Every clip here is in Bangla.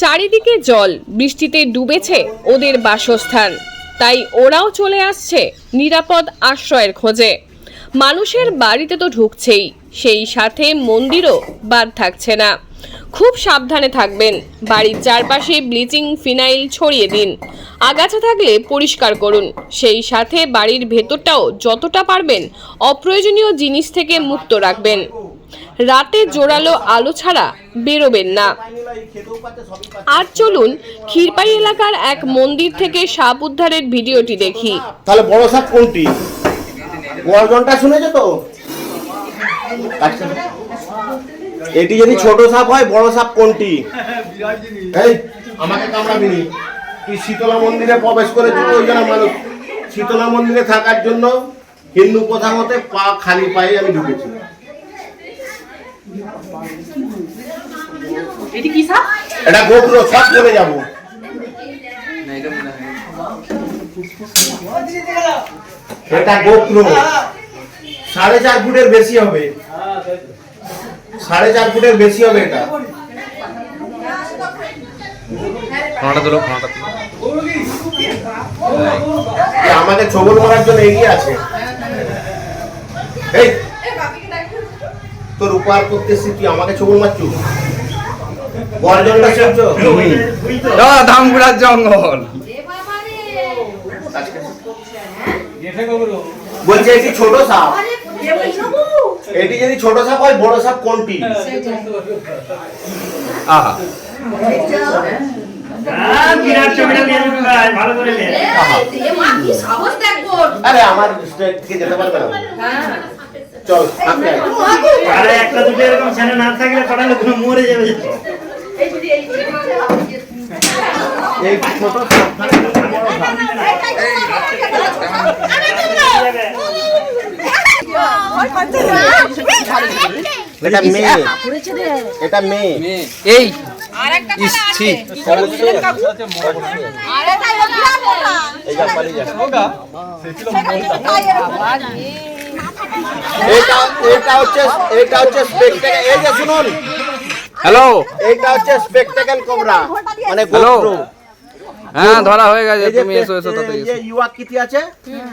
চারিদিকে জল, বৃষ্টিতে ডুবেছে ওদের বাসস্থান। তাই ওরাও চলে আসছে নিরাপদ আশ্রয়ের খোঁজে। মানুষের বাড়িতে তো ঢুকছেই, সেই সাথে মন্দিরও বাদ থাকছে না। খুব সাবধানে থাকবেন, বাড়ির চারপাশে ব্লিচিং ফিনাইল ছড়িয়ে দিন। আগাছা থাকলে পরিষ্কার করুন, সেই সাথে বাড়ির ভেতরটাও যতটা পারবেন অপ্রয়োজনীয় জিনিস থেকে মুক্ত রাখবেন। রাতে জোরালো আলো ছাড়া বেরোবেন না। আর চলুন, ক্ষীরপাই এলাকার এক মন্দির থেকে সাপ উদ্ধারের ভিডিওটি দেখি। তাহলে বড় সাপ কোনটি? গর্জনটা শুনেছো তো। এটি যদি ছোট সাপ হয়, বড় সাপ কোনটি? আমাকে কামড়াবি নি তুই শীতলা মন্দিরে প্রবেশ করেছিস ওই জন্য মানুষ শীতলা মন্দিরে থাকার জন্য হিন্দু প্রথা মতে পা খালি পায়ে আমি ঢুকেছি। এটি কি সাপ? এটা গোপুর সব চলে যাব। এটা গোপ্র সাড়ে চার ফুটের বেশি হবে। সাড়ে চার ফুটের বেশি হবে এটা। ফোনটা তুলো তুলো। আমাদের ছবল মারার জন্য এগিয়ে আছে। এই তোর উপহার করতে এসেছি তুই আমাকে ছবল মারছু ধামগুড়ার জঙ্গল। বলছে এটি ছোট সাপ। এটি যদি ছোট সাপ হয় বড় সাপ কোনটি? আহা। আরে আমার থেকে যেতে পারবে না। চল একটা দুটো এরকম ছেলে না থাকলে লোক মরে যাবে। এই ছোট এটা মেয়ে এটা মেয়ে এই এটা এটা হচ্ছে এটা হচ্ছে এই যে শুনুন হ্যালো এটা হচ্ছে স্পেকটেকেল কোবরা মানে গোপ্রো হ্যাঁ ধরা হয়ে গেছে তুমি এসো এসো তাতে এই যে ইউয়াকিতি আছে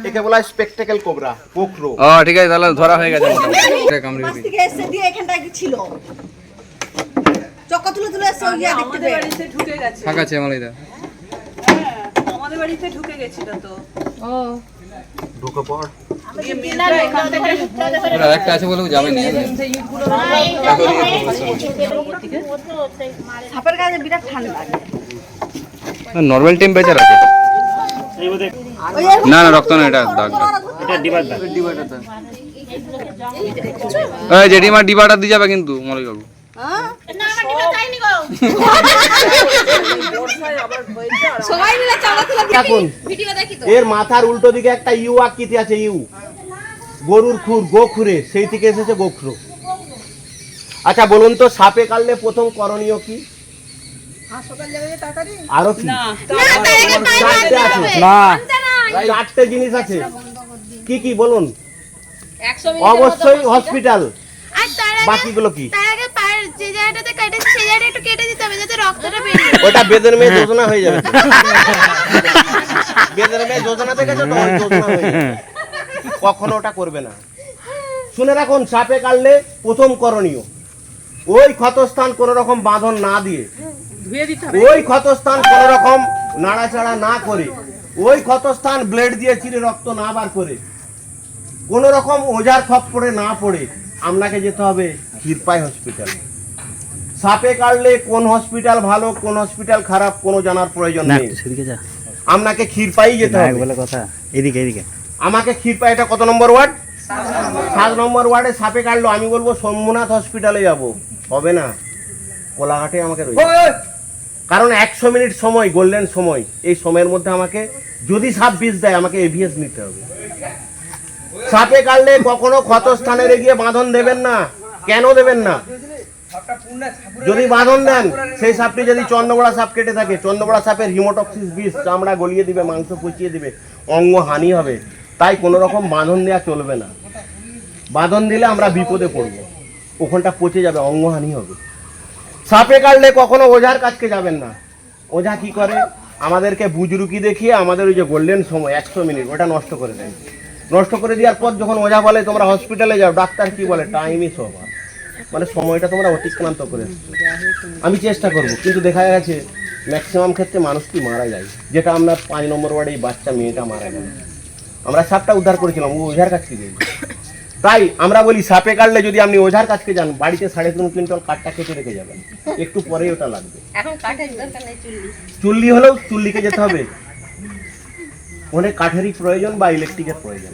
একে বলা হয় স্পেকটেকেল কোবরা গোপ্রো ও ঠিক আছে তাহলে ধরা হয়ে গেছে মোটামুটি। কামড়ে পাশ থেকে এসে দিয়ে এখানটায় কি ছিল। চক্কা তুলে তুলে এসে ইয়া দেখতে আমাদের পেয়ে। বাড়িতে ঢুকে গেছে। ফাঁকা আছে মালিদা আমাদের বাড়িতে ঢুকে গেছিল তো। ঢুকে পড়। একটা আছে বলেও যাবে না। নর্মাল টেম্পারেচার আছে। না না, রক্ত না, এটা দাগ। ডিবাটা দিয়ে যাবে কিন্তু মলিক বাবু সবাই মিলে চালা তুলে এখন এর মাথার উল্টো দিকে একটা ইউ আকৃতি আছে ইউ। গরুর খুর গোখুরে সেই থেকে এসেছে গোখরো। আচ্ছা বলুন তো সাপে কাটলে প্রথম করণীয় কি? আরও কি? চারটে আছে। না। চারটে জিনিস আছে। কি কি বলুন। অবশ্যই হসপিটাল। বাকিগুলো কি তার আগে পায়ের যে জায়গাটাতে কেটেছে সেই জায়গাটা একটু কেটে দিতে হবে যাতে রক্তটা বেরিয়ে ওটা বেদের মেয়ে যোজনা হয়ে যাবে। বেদের মেয়ে যোজনা দেখেছ তো? ওই যোজনা হয়ে যাবে। কখনো ওটা করবে না। শুনে রাখুন সাপে কাটলে প্রথম করণীয়। ওই ক্ষতস্থান কোন রকম বাঁধন না দিয়ে ধুয়ে দিতে হবে। ওই ক্ষতস্থান কোন রকম নাড়াচাড়া না করে ওই ক্ষতস্থান ব্লেড দিয়ে চিরে রক্ত না বার করে কোন রকম ওজার খপ্পরে না পড়ে আপনাকে যেতে হবে ক্ষীরপাই হসপিটাল। সাপে কাটলে কোন হসপিটাল ভালো কোন হসপিটাল খারাপ কোনো জানার প্রয়োজন নেই। আপনাকে ক্ষীরপাই যেতে হবে। কথা। এদিকে এদিকে। আমাকে ক্ষীরপাই এটা কত নম্বর ওয়ার্ড? সাত নম্বর ওয়ার্ডে সাপে কাটলো আমি বলব সোমনাথ হসপিটালে যাব। হবে না? কোলাঘাটে আমাকে কারণ একশো মিনিট সময় গোল্ডেন সময়। এই সময়ের মধ্যে আমাকে যদি সাপ বিষ দেয় আমাকে এভিএস নিতে হবে। সাপে কাটলে কখনো ক্ষতস্থানে গিয়ে বাঁধন দেবেন না। কেন দেবেন না? যদি বাঁধন দেন সেই সাপটি যদি চন্দ্রবড়া সাপ কেটে থাকে চন্দ্রবড়া সাপের হিমোটক্সিস বিষ চামড়া গলিয়ে দিবে মাংস পচিয়ে দিবে অঙ্গ হানি হবে তাই কোনো রকম বাঁধন দেওয়া চলবে না। বাঁধন দিলে আমরা বিপদে পড়ব। ওখানটা পচে যাবে অঙ্গহানি হবে। সাপে কাটলে কখনো ওঝার কাছকে যাবেন না। ওঝা কি করে? আমাদেরকে বুজরুকি দেখিয়ে আমাদের ওই যে গোল্ডেন সময় একশো মিনিট ওটা নষ্ট করে দেয়। নষ্ট করে দেওয়ার পর যখন ওঝা বলে তোমরা হসপিটালে যাও ডাক্তার কি বলে? টাইমই সবার মানে সময়টা তোমরা অতিক্রান্ত করে আমি চেষ্টা করব কিন্তু দেখা গেছে ম্যাক্সিমাম ক্ষেত্রে মানুষটি মারা যায়? যেটা আমরা পাঁচ নম্বর ওয়ার্ডে এই বাচ্চা মেয়েটা মারা গেল। আমরা সাপটা উদ্ধার করেছিলাম ও ওঝার কাছ থেকে তাই আমরা বলি সাপে কাটলে যদি আপনি ওঝার কাছকে যান বাড়িতে সাড়ে তিন কুইন্টাল কাঠটা কেটে রেখে যাবেন। একটু পরেই ওটা লাগবে। চুল্লি। হলেও চুল্লিকে যেতে হবে। অনেক কাঠেরই প্রয়োজন বা ইলেকট্রিকের প্রয়োজন।